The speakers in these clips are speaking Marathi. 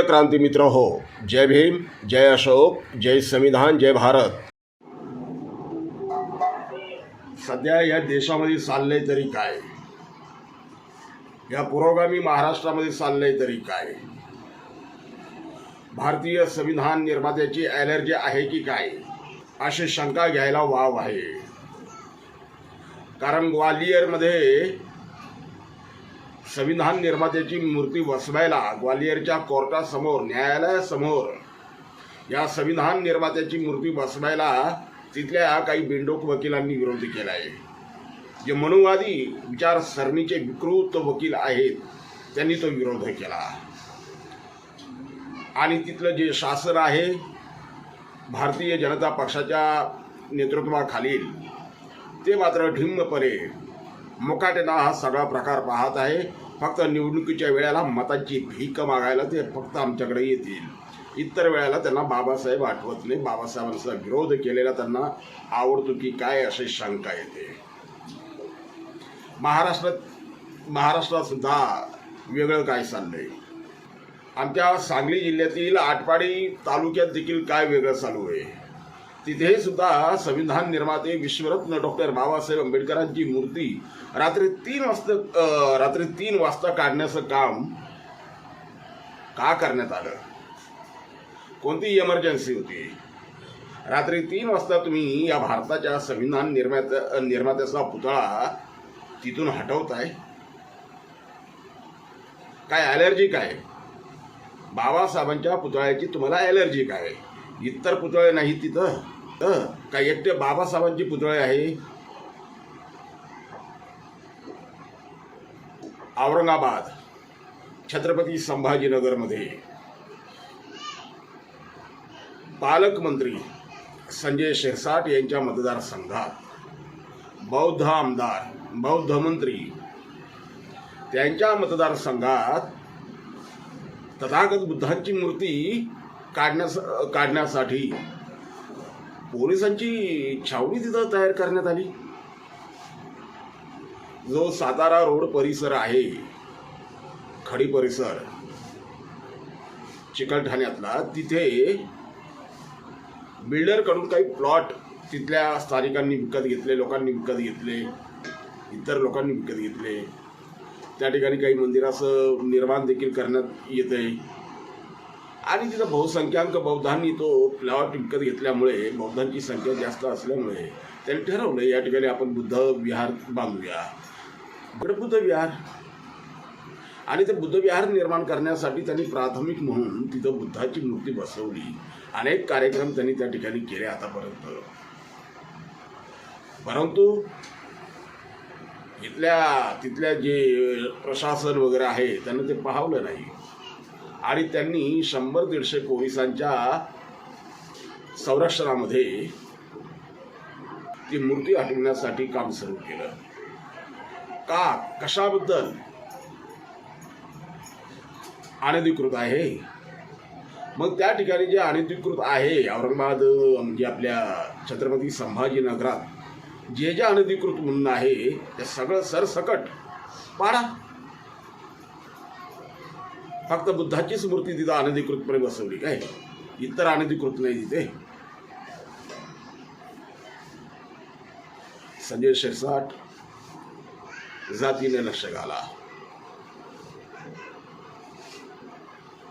प्रिय क्रांती मित्र हो जय भीम जय अशोक जय संविधान जय भारत. सध्या या देशामध्ये चाललंय तरी काय? या पुरोगामी महाराष्ट्रामध्ये चाललंय तरी काय? भारतीय संविधान निर्मात्याची ॲलर्जी आहे की काय? अशी शंका घ्यायला वाव आहे. कारण ग्वालियरमध्ये संविधान निर्मात्याची मूर्ती बसवायला ग्वालियरच्या कोर्टासमोर न्यायालयासमोर. या संविधान निर्मात्याची मूर्ती बसवायला तिथल्या काही बिंडोक वकिलांनी विरोध केला आहे जे मनुवादी विचारसरणीचे विकृत वकील आहेत त्यांनी तो विरोध केला. आणि तिथलं जे शासन आहे भारतीय जनता पक्षाच्या नेतृत्वाखालील ते मात्र ढिम्मपणे मुकाटेला हा सगळा प्रकार पाहत आहे. फक्त निवडणुकीच्या वेळेला मतांची भीक मागायला ते फक्त आमच्याकडे येतील. इतर वेळेला त्यांना बाबासाहेब आठवत नाही. बाबासाहेबांचा विरोध केलेला त्यांना आवडतो की काय अशी शंका येते. महाराष्ट्रात महाराष्ट्रात सुद्धा वेगळं काय चाललंय? आमच्या सांगली जिल्ह्यातील आटपाडी तालुक्यात देखील काय वेगळं चालू आहे? तिथे सुद्धा संविधान निर्माते विश्वरत्न डॉक्टर बाबासाहेब आंबेडकरांची मूर्ती रात्री तीन वाजता रात्री तीन वाजता काढण्याचं काम का करण्यात आलं? कोणती इमर्जन्सी होती? रात्री तीन वाजता तुम्ही या भारताच्या संविधान निर्मात्या निर्मात्याचा पुतळा तिथून हटवताय? काय ॲलर्जी काय? बाबासाहेबांच्या पुतळ्याची तुम्हाला ॲलर्जी काय? इतर पुतळे नाही तिथं. काय एकटे बाबासाहेबांची पुतळे आहे? औरंगाबाद छत्रपती संभाजीनगरमध्ये. पालकमंत्री संजय शिरसाट यांच्या मतदारसंघात बौद्ध आमदार बौद्ध मंत्री त्यांच्या मतदारसंघात तथागत बुद्धांची मूर्ती काढण्यास काढण्यासाठी पोलिसांची छावणी तिथं तयार करण्यात आली. जो सातारा रोड परिसर आहे खडी परिसर चिकलठाण्यातला तिथे बिल्डरकडून काही प्लॉट तिथल्या स्थानिकांनी विकत घेतले लोकांनी विकत घेतले इतर लोकांनी विकत घेतले. त्या ठिकाणी काही मंदिराचं निर्माण देखील करण्यात येत आहे आणि तिथं बहुसंख्याक बौद्धांनी तो प्लॉट विकत घेतल्यामुळे बौद्धांची संख्या जास्त असल्यामुळे त्यांनी ठरवलं या ठिकाणी आपण बुद्ध विहार बांधूया. इकडे बुद्ध विहार. आणि ते बुद्ध विहार निर्माण करण्यासाठी त्यांनी प्राथमिक म्हणून तिथं बुद्धाची मूर्ती बसवली. अनेक कार्यक्रम त्यांनी त्या ठिकाणी केले आतापर्यंत. परंतु इथल्या तिथल्या जे प्रशासन वगैरे आहे त्यांना ते पाहवलं नाही. आणि त्यांनी शंभर दीडशे पोलिसांच्या संरक्षणामध्ये ती मूर्ती हटवण्यासाठी काम सुरू केलं. का? कशाबद्दल? अनधिकृत आहे. मग त्या ठिकाणी जे अनधिकृत आहे औरंगाबाद म्हणजे आपल्या छत्रपती संभाजीनगरात जे जे अनधिकृत म्हणून आहे ते सगळं सरसकट पाडा. फक्त बुद्धाचीच मूर्ती तिथं अनधिकृतपणे बसवली काय? इतर अनधिकृत नाही तिथे. संजय शिरसाट जातीने लक्ष घाला.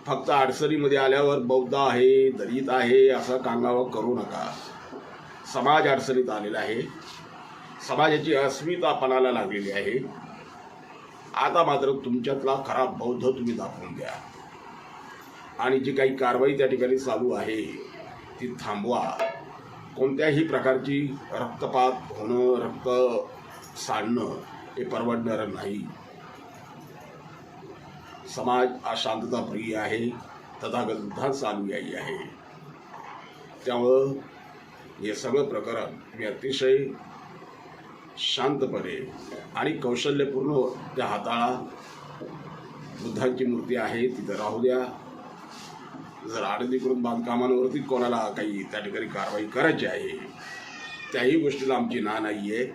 फक्त अडचणीमध्ये आल्यावर बौद्ध आहे दलित आहे असा कांगावा करू नका. समाज अडचणीत आलेला आहे. समाजाची अस्मिता पणाला लागलेली आहे. आता मात्र तुमच्यातला खरा बौद्ध तुम्ही दाखवून द्या. आणि जी काही कारवाई त्या ठिकाणी चालू आहे ती थांबवा. कोणत्याही प्रकारची रक्तपात होणं रक्त सांडणं हे परवडणारं नाही. समाज अशांतताप्रिय आहे तथागत चालू अनुयायी आहे. त्यामुळं हे सगळं प्रकरण मी अतिशय शांतपणे आणि कौशल्यपूर्ण त्या हाताळा. बुद्धांची मूर्ती आहे तिथं राहू द्या. जर अनधिकृत बांधकामांवरती कोणाला काही त्या ठिकाणी कारवाई करायची आहे त्याही गोष्टीला आमची ना नाही आहे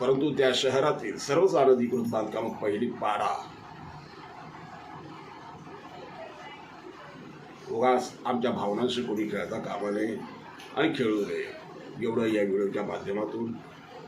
परंतु त्या शहरातील सर्वच अनधिकृत बांधकामं पहिली पाडा. उगाच आमच्या भावनांशी कोणी खेळता कामा नये आणि खेळू नये. एवढं या व्हिडिओच्या माध्यमातून